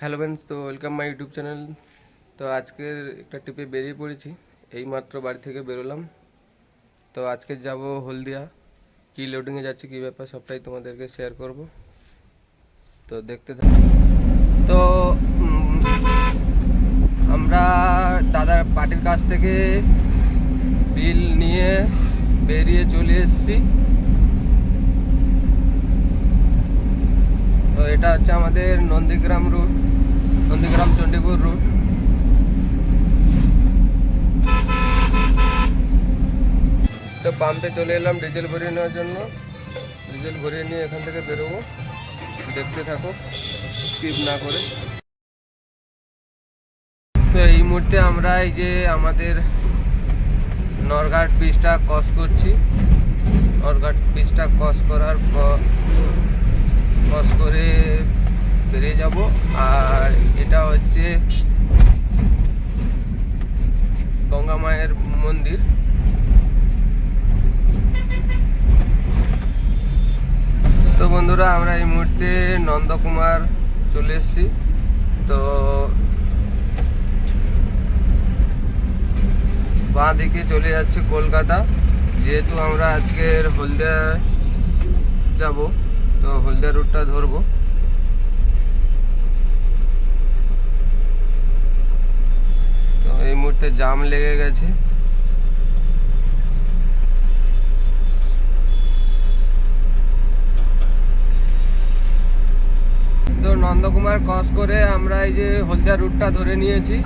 Hello friends তো welcome my YouTube channel তো আজকের একটা ট্রিপে বেরিয়ে পড়েছি এই মাত্র বাড়ি থেকে বেরোলাম। তো আজকে যাব হলদিয়া। কী লোডিংয়ে যাচ্ছি, কী ব্যাপার, সবটাই তোমাদেরকে শেয়ার করব। তো দেখতে থাক। তো আমরা দাদার পার্টির কাছ থেকে বিল নিয়ে বেরিয়ে চলে এসেছি। তো এটা হচ্ছে আমাদের নন্দীগ্রাম রুট নন্দীগ্রাম চণ্ডীপুর রুট তো পাম্পে চলে এলাম ডিজেল ভরিয়ে নেওয়ার জন্য। ডিজেল ভরিয়ে নিয়ে এখান থেকে বেরোবো। দেখতে থাকো স্কিপ না করে। তো এই মুহূর্তে আমরা এই যে আমাদের নরঘাট ব্রিজটা ক্রস করছি। নরঘাট ব্রিজটা ক্রস করার পর ক্রস করে বেরিয়ে যাব। আর এটা হচ্ছে গঙ্গা মায়ের মন্দির। তো বন্ধুরা, আমরা এই মুহূর্তে নন্দকুমার চলে এসেছি। তো বাঁ দিকে চলে যাচ্ছে কলকাতা। যেহেতু আমরা আজকের হলদিয়া যাব, তো হলদিয়া রুটটা ধরবো তো এই মুহূর্তে জাম লেগে গেছে। তো নন্দকুমার ক্রস করে আমরা এই যে হলদিয়া রুটটা ধরে নিয়েছি।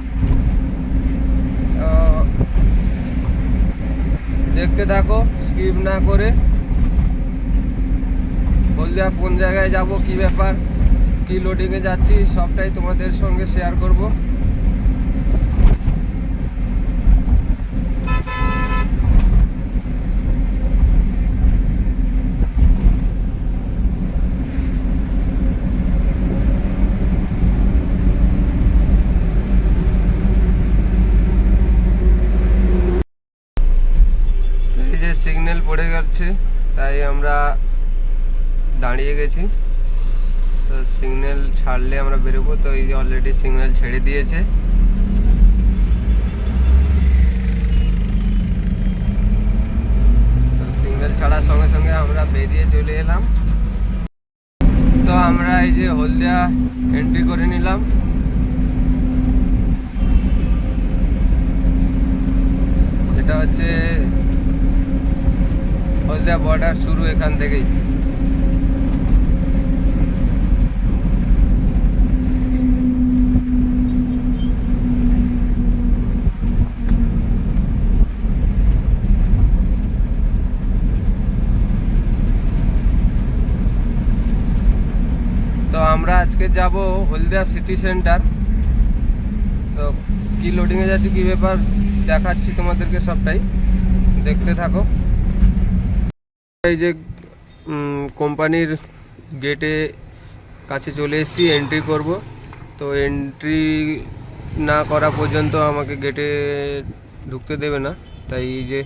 দেখতে থাকো স্কিপ না করে। হলদিয়া কোন জায়গায় যাব, কি ব্যাপার, কি লোডিংয়ে যাচ্ছি, সবটাই তোমাদের সঙ্গে শেয়ার করব এই যে সিগন্যাল পড়ে যাচ্ছে, তাই আমরা দাঁড়িয়ে গেছি। তো সিগন্যাল ছাড়লে আমরা বেরোবো, তো এই যে অলরেডি সিগন্যাল ছেড়ে দিয়েছে। সিগন্যাল ছাড়ার সঙ্গে সঙ্গে আমরা বেরিয়ে চলে এলাম। তো আমরা এই যে হলদিয়া এন্ট্রি করে নিলাম। এটা হচ্ছে হলদিয়া বর্ডার শুরু এখান থেকেই। তো আমরা আজকে যাব হলদিয়া সিটি সেন্টার। তো কি লোডিংয়ে যাচ্ছি, কি ব্যাপার দেখাচ্ছি তোমাদেরকে সবটাই। দেখতে থাকো। এই যে কোম্পানির গেটে কাছে চলে এসেছি এন্ট্রি করব। তো এন্ট্রি না করা পর্যন্ত আমাকে গেটে ঢুকতে দেবে না। তাই এই যে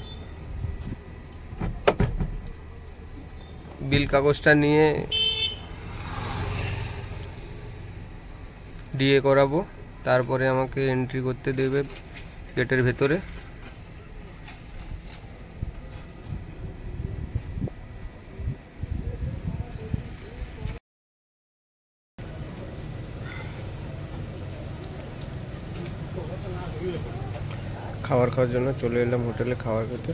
বিল কাগজটা নিয়ে ডিএ করাবো। তারপরে আমাকে এন্ট্রি করতে দেবে গেটের ভেতরে। খাবার খাওয়ার জন্য চলে এলাম হোটেলে খাবার খেতে।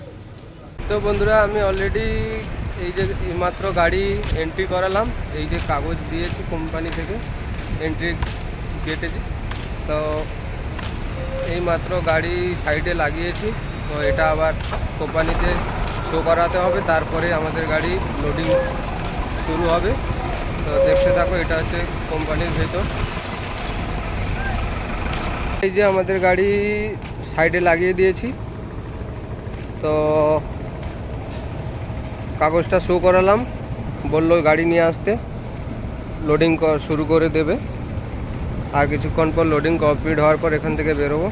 তো বন্ধুরা, আমি অলরেডি এই যে মাত্র গাড়ি এন্ট্রি করালাম। এই যে কাগজ দিয়েছি কোম্পানি থেকে এন্ট্রি গেটে তো এই মাত্র গাড়ি সাইডে লাগিয়েছি। তো এটা আবার কোম্পানিতে শো করাতে হবে। তারপরে আমাদের গাড়ি লোডিং শুরু হবে। তো দেখতে থাকো, এটা হচ্ছে কোম্পানির ভেতর। এই যে আমাদের গাড়ি সাইডে লাগিয়ে দিয়েছি। তো কাগজটা শো করালাম, বলল গাড়ি নিয়ে আসতে লোডিং শুরু করে দেবে। আর কিছুক্ষণ পর লোডিং কমপ্লিট হওয়ার পর এখান থেকে বেরোবো।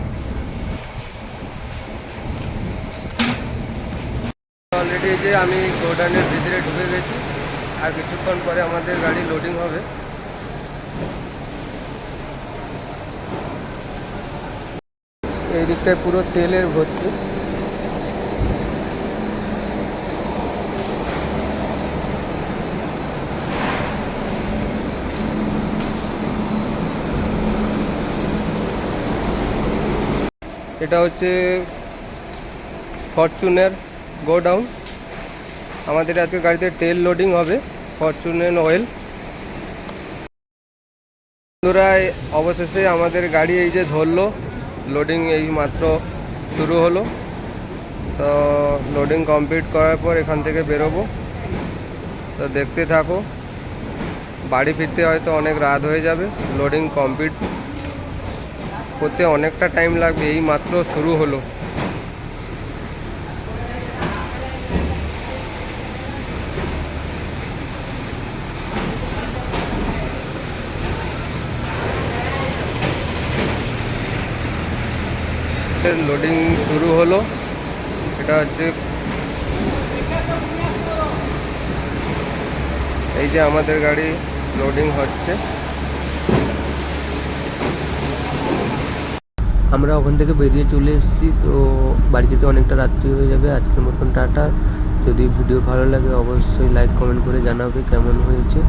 অলরেডি যে আমি গোডাউনের ভিতরে ঢুকে গেছি, আর কিছুক্ষণ পরে আমাদের গাড়ি লোডিং হবে। এই দিকটায় পুরো তেলের ভর্তি। এটা হচ্ছে ফরচুনের গোডাউন। আমাদের আজকে গাড়িতে তেল লোডিং হবে, ফরচুনের অয়েল বন্ধুরা অবশেষে আমাদের গাড়ি এই যে ধরলো লোডিং এই মাত্র শুরু হলো। তো লোডিং কমপ্লিট করার পর এখান থেকে বেরোবো। তো দেখতে থাকো, বাড়ি ফিরতে হয়তো অনেক রাত হয়ে যাবে। লোডিং কমপ্লিট করতে অনেকটা টাইম লাগবে। এই মাত্র শুরু হলো। লোডিং শুরু হলো। এটা হচ্ছে এই যে আমাদের গাড়ি লোডিং হচ্ছে। আমরা ওখান থেকে বেরিয়ে চলে এসেছি, তো বাড়ি যেতে অনেকটা রাত্রি হয়ে যাবে। আজকের মতন টাটা। যদি ভিডিও ভালো লাগে, অবশ্যই লাইক কমেন্ট করে জানাবে কেমন হয়েছে।